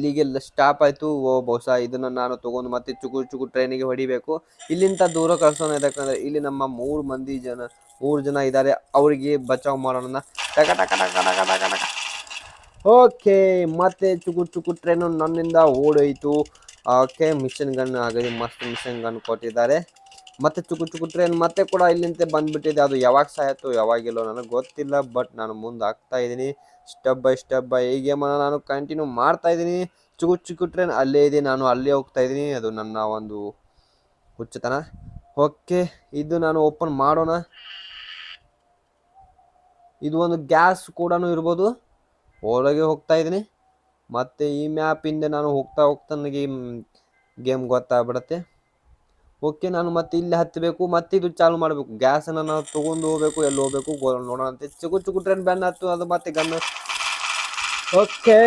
ಇಲ್ಲಿಗೆ ಸ್ಟಾಪ್ ಆಯ್ತು. ಓ, ಬಹುಶಃ ಇದನ್ನ ನಾನು ತಗೊಂಡು ಮತ್ತೆ ಚುಕು ಚುಕು ಟ್ರೈನಿಗೆ ಹೊಡಿಬೇಕು. ಇಲ್ಲಿಂದ ದೂರ ಕಳ್ಸೋಣ ಯಾಕಂದ್ರೆ ಇಲ್ಲಿ ನಮ್ಮ ಮೂರು ಮಂದಿ ಜನ, ಮೂರು ಜನ ಇದ್ದಾರೆ ಅವರಿಗೆ ಬಚಾವ್ ಮಾಡೋಣ. ಟಕ ಟಕ ಟಕ ಟಕ ಟಕ ಓಕೆ, ಮತ್ತೆ ಚುಕು ಚುಕು ಟ್ರೈನು ನನ್ನಿಂದ ಓಡೋಯ್ತು. ಓಕೆ ಮಿಷನ್ ಗನ್ ಆಗಲಿ ಮಸ್ತ್ ಮಿಷನ್ ಗನ್ ಕೊಟ್ಟಿದ್ದಾರೆ. ಮತ್ತೆ ಚುಕು ಚುಕು ಟ್ರೈನ್ ಮತ್ತೆ ಕೂಡ ಇಲ್ಲಿಂದ ಬಂದ್ಬಿಟ್ಟಿದೆ. ಅದು ಯಾವಾಗ ಸಾಯ್ತು, ಯಾವಾಗಿಲ್ಲೋ ನನಗೆ ಗೊತ್ತಿಲ್ಲ ಬಟ್ ನಾನು ಮುಂದೆ ಆಗ್ತಾ ಇದ್ದೀನಿ. ಸ್ಟೆಪ್ ಬೈ ಸ್ಟೆಪ್ ಬೈ ಈ ಗೇಮನ್ನು ನಾನು ಕಂಟಿನ್ಯೂ ಮಾಡ್ತಾ ಇದ್ದೀನಿ. ಚುಕು ಚುಕು ಟ್ರೈನ್ ಅಲ್ಲೇ ಇದೆ, ನಾನು ಅಲ್ಲೇ ಹೋಗ್ತಾ ಇದ್ದೀನಿ. ಅದು ನನ್ನ ಒಂದು ಹುಚ್ಚತನ. ಓಕೆ ಇದು ನಾನು ಓಪನ್ ಮಾಡೋಣ. ಇದು ಒಂದು ಗ್ಯಾಸ್ ಕೂಡ ಇರ್ಬೋದು. ಹೊರಗೆ ಹೋಗ್ತಾ ಇದ್ದೀನಿ. ಮತ್ತು ಈ ಮ್ಯಾಪಿಂದ ನಾನು ಹೋಗ್ತಾ ಹೋಗ್ತಾ ನನಗೆ ಗೇಮ್ ಗೊತ್ತಾಗ್ಬಿಡತ್ತೆ. ಓಕೆ, ನಾನು ಮತ್ತೆ ಇಲ್ಲಿ ಹತ್ತಬೇಕು ಮತ್ತೆ ಇದು ಚಾಲು ಮಾಡಬೇಕು. ಗ್ಯಾಸನ್ನು ನಾವು ತಗೊಂಡು ಹೋಗ್ಬೇಕು, ಎಲ್ಲಿ ಹೋಗ್ಬೇಕು ನೋಡೋಣ ಅಂತ ಚಿಕ್ಕ ಚುಕು ಟ್ರೈನ್ ಬ್ಯಾನ್ ಅದು ಮತ್ತೆ ಗನ್ ಓಕೆ